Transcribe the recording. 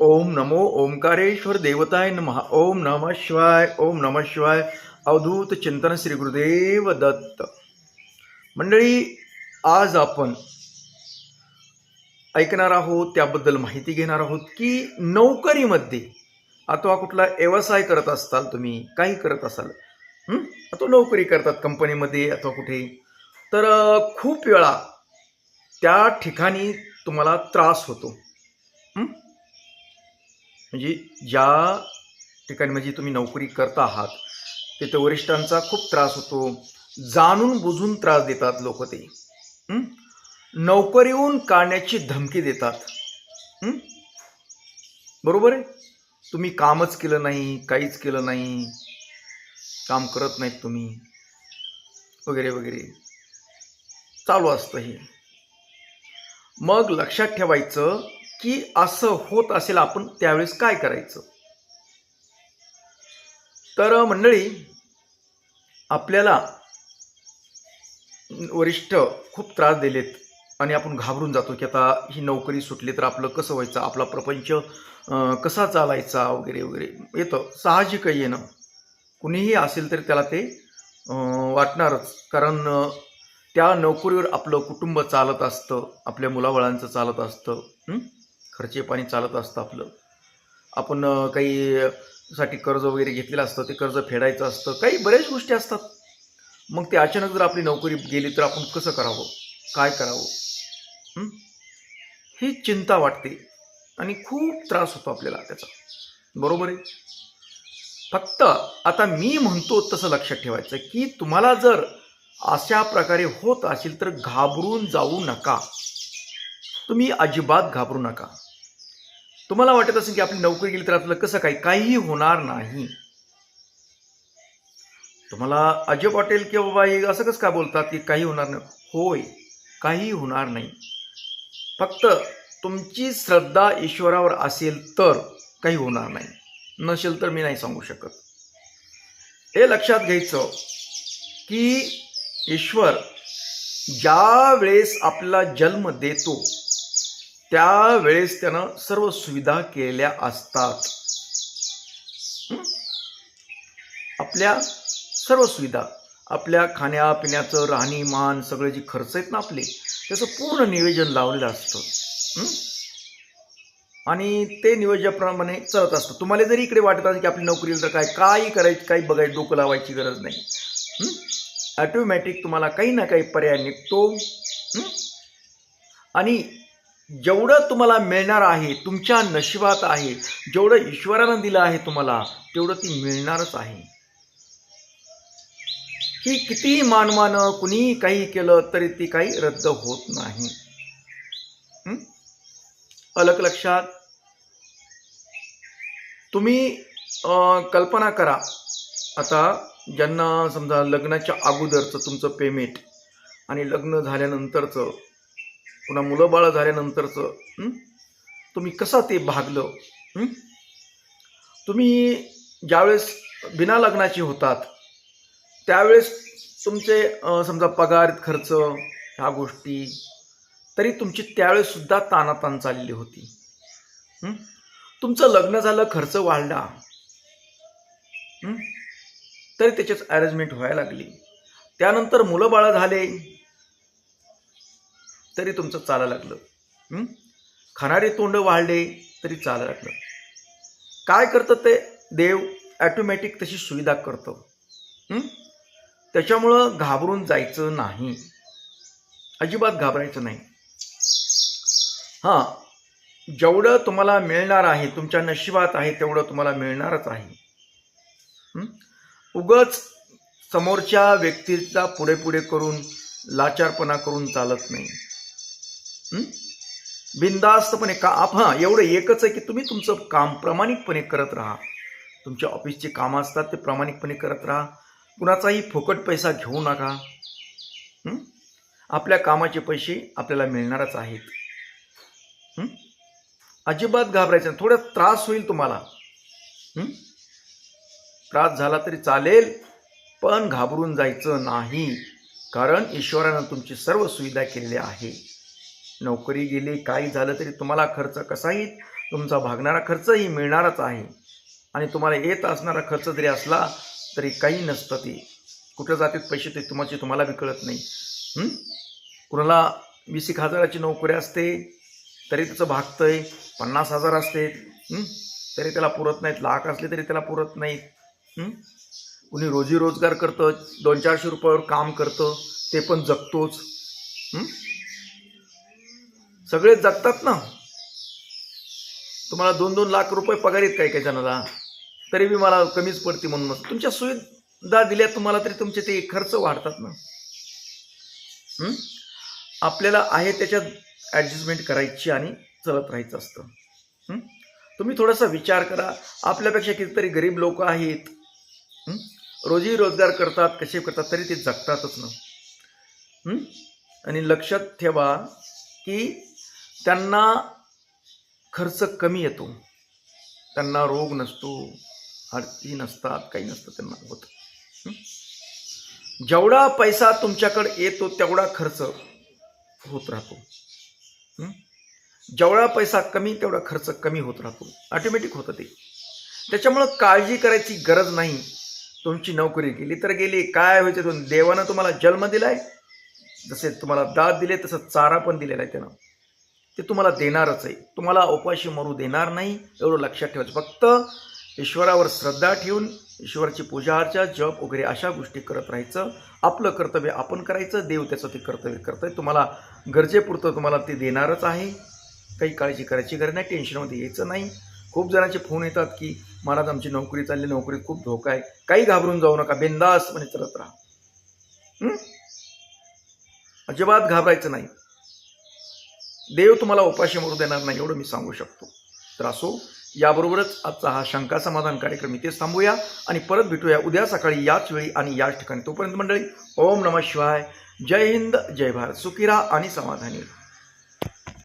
ओम नमो ओंकारेश्वर देवताय नमः। ओम नमः शिवाय ओम नमः शिवाय। अवधूत चिंतन श्री गुरुदेव दत्त। मंडळी आज आपण ऐकणार आहोत त्याबद्दल माहिती घेणार आहोत की नोकरीमध्ये अथवा कुठला व्यवसाय करत असताल तुम्ही काही करत असाल अथवा नोकरी करतात कंपनीमध्ये अथवा कुठे तर खूप वेळा त्या ठिकाणी तुम्हाला त्रास होतो. म्हणजे ज्या ठिकाणी म्हणजे तुम्ही नोकरी करता आहात तिथे वरिष्ठांचा खूप त्रास होतो. जाणून बुजून त्रास देतात लोक ते. नोकरीहून काढण्याची धमकी देतात. बरोबर आहे? तुम्ही कामच केलं नाही काहीच केलं नाही काम करत नाहीत तुम्ही. वगैरे वगैरे. चालू असतं हे. मग लक्षात ठेवायचं की असं होत असेल आपण त्यावेळेस काय करायचं? तर मंडळी आपल्याला वरिष्ठ खूप त्रास दिलेत आणि आपण घाबरून जातो की आता ही नोकरी सुटली तर आपलं कसं व्हायचं? आपला प्रपंच कसा चालायचा वगैरे वगैरे. येतं. साहजिक येणं कुणीही असेल तरी त्याला ते वाटणारच. कारण त्या नोकरीवर आपलं कुटुंब चालत असतं आपल्या मुलाबाळांचं चालत असतं. खर्चे पाणी चालत असतं आपलं. आपण काही साठी कर्ज वगैरे घेतलेलं असतं ते कर्ज फेडायचं असतं काही बऱ्याच गोष्टी असतात. मग ते अचानक जर आपली नोकरी गेली तर आपण कसं करावं? काय करावं? ही चिंता वाटते आणि खूप त्रास होतो आपल्याला त्याचा. बरोबर आहे? फक्त आता मी म्हणतो तसं लक्षात ठेवायचं की तुम्हाला जर अशा प्रकारे होत असेल तर घाबरून जाऊ नका. तुम्ही अजिबात घाबरू नका. तुम्हाला वाटत असेल की आपली नोकरी गेली तर आपल्याला कसं काही काहीही होणार नाही. तुम्हाला अजब वाटेल की बाबा हे असं कसं काय बोलतात की काही होणार नाही? होय काही होणार नाही. फक्त तुमची श्रद्धा ईश्वरावर असेल तर काही होणार नाही. नसेल तर मी नाही सांगू शकत. हे लक्षात घ्यायचं की ईश्वर ज्या वेळेस आपला जन्म देतो त्यावेळेस त्यानं सर्व सुविधा केलेल्या असतात. आपल्या सर्व सुविधा आपल्या खाण्यापिण्याचं राहणीमान सगळे जे खर्च आहेत ना आपले त्याचं पूर्ण नियोजन लावलेलं असतं. आणि ते नियोजनाप्रमाणे चालत असतं. तुम्हाला जरी इकडे वाटत असेल की आपली नोकरी तर काय काही करायची काही बघायची डोकं लावायची गरज नाही. ॲटोमॅटिक तुम्हाला काही ना काही पर्याय निघतो. आणि जेवढं तुम्हाला मिळणार आहे तुमच्या नशिबात आहे जेवढं ईश्वरानं दिलं आहे तुम्हाला तेवढं ती मिळणारच आहे. की कितीही मानवानं कुणीही काही केलं तरी ती काही रद्द होत नाही. अलग लक्षात तुम्ही कल्पना करा. आता ज्यांना समजा लग्नाच्या अगोदरचं तुमचं पेमेंट आणि लग्न झाल्यानंतरचं पुन्हा मुलं बाळं झाल्यानंतरचं तुम्ही कसं ते भागलं तुम्ही ज्यावेळेस बिना लग्नाचे होतात त्यावेळेस तुमचे समजा पगार खर्च ह्या गोष्टी तरी तुमची त्यावेळेससुद्धा तानाताण तानातान चालली होती तुमचं लग्न झालं खर्च वाढला तरी त्याच्याच अरेंजमेंट व्हायला लागली. त्यानंतर मुलं बाळं झाले तरी तुमचं चाला लागलं. हं? खाणारे तोंड वाढले तरी चाला लागलं. काय करतं ते? देव ॲटोमॅटिक तशी सुविधा करतं. त्याच्यामुळं घाबरून जायचं नाही. अजिबात घाबरायचं नाही. हां जेवढं तुम्हाला मिळणार आहे तुमच्या नशिबात आहे तेवढं तुम्हाला मिळणारच आहे. उगच समोरच्या व्यक्तीचा पुढे पुढे करून लाचारपणा करून चालत नाही. बिंदास्तपणे का आप हां एवढं एकच आहे की तुम्ही तुमचं काम प्रामाणिकपणे करत राहा. तुमच्या ऑफिसचे कामं असतात ते प्रामाणिकपणे करत राहा. कुणाचाही फुकट पैसा घेऊ नका. आपल्या कामाचे पैसे आपल्याला मिळणारच आहेत. अजिबात घाबरायचं थोडा त्रास होईल तुम्हाला. त्रास झाला तरी चालेल पण घाबरून जायचं नाही. कारण ईश्वरानं तुमची सर्व सुविधा केलेली आहे. नोकरी गेली काही झालं तरी तुम्हाला खर्च कसाही तुमचा भागणारा खर्चही मिळणारच आहे. आणि तुम्हाला येत असणारा खर्च जरी असला तरी काही नसतं ते. कुठं जातात पैसे ते तुमचे तुम्हाला बी कळत नाही. कुणाला वीस एक हजाराची नोकरी असते तरी त्याचं आहे पन्नास हजार असते. तरी त्याला पुरत नाहीत लाख असले तरी त्याला पुरत नाहीत. कुणी रोजी रोजगार करतं दोन चारशे रुपयावर काम करतं ते पण जगतोच. सगळे जगतात ना. तुम्हाला दोन दोन लाख रुपये पगार आहेत काय काही जणाला तरी बी मला कमीच पडते म्हणूनच तुमच्या सुविधा दिल्या तुम्हाला तरी तुमचे ते खर्च वाढतात ना. आपल्याला आहे त्याच्यात ॲडजस्टमेंट करायची आणि चलत राहायचं असतं. तुम्ही थोडासा विचार करा. आपल्यापेक्षा कितीतरी गरीब लोक आहेत. रोजी रोजगार करतात कसे करतात तरी ते जगतातच ना. आणि लक्षात ठेवा की त्यांना खर्च कमी येतो. त्यांना रोग नसतो हडती नसतात काही नसतं त्यांना होत. जेवढा पैसा तुमच्याकडे येतो तेवढा खर्च होत राहतो. जेवढा पैसा कमी तेवढा खर्च कमी होत राहतो. ऑटोमॅटिक होतं ते. त्याच्यामुळं काळजी करायची गरज नाही. तुमची नोकरी गेली तर गेली. काय व्हायचं देवानं तुम्हाला जन्म दिला आहे जसे तुम्हाला दाद दिले तसं चारा पण दिलेला आहे त्यानं. ते तुम्हाला देणारच आहे. तुम्हाला उपाशी मरू देणार नाही एवढं लक्षात ठेवायचं. फक्त ईश्वरावर श्रद्धा ठेवून ईश्वराची पूजा अर्चा जप वगैरे अशा गोष्टी करत राहायचं. आपलं कर्तव्य आपण करायचं देव त्याचं ते कर्तव्य करतंय तुम्हाला गरजेपुरतं तुम्हाला ते देणारच आहे. काही काळजी करायची गरज नाही टेन्शनमध्ये यायचं नाही. खूप जणांचे फोन येतात की महाराज आमची नोकरी चालली नोकरीत खूप धोका आहे. काही घाबरून जाऊ नका बिंदास म्हणजे चलत राहा. अजिबात घाबरायचं नाही. देव तुम्हाला उपाशी मरू देणार नाही एवढं मी सांगू शकतो. तर असो याबरोबरच आजचा हा शंका समाधान कार्यक्रम इथेच थांबूया आणि परत भेटूया उद्या सकाळी याच वेळी आणि याच ठिकाणी. तोपर्यंत मंडळी ओम नमः शिवाय. जय हिंद जय भारत. सुखी आणि समाधानी